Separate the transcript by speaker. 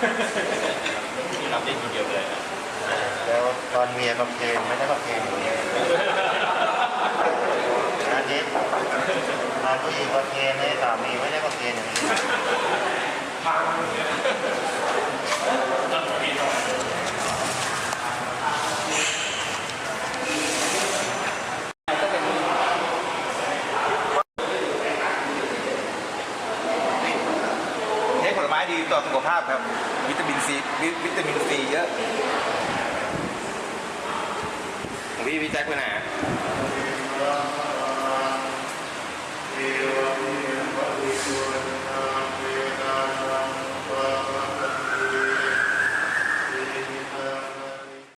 Speaker 1: ได้ทีเดียวเลยนะ
Speaker 2: แล้วตอนเมียประเพณไม่ได้ประเคนอย่างนี้อันนี้ตอนที่ประเพณนี่ยสามีไม่ได้กับเคนอย่างนี้
Speaker 3: ก็เป็น
Speaker 4: ไม้ดีต่อสุขภาพครับ วิตามินซีวิวิตามินซีเยอะ ของพี่พี่แจ็คไปไหน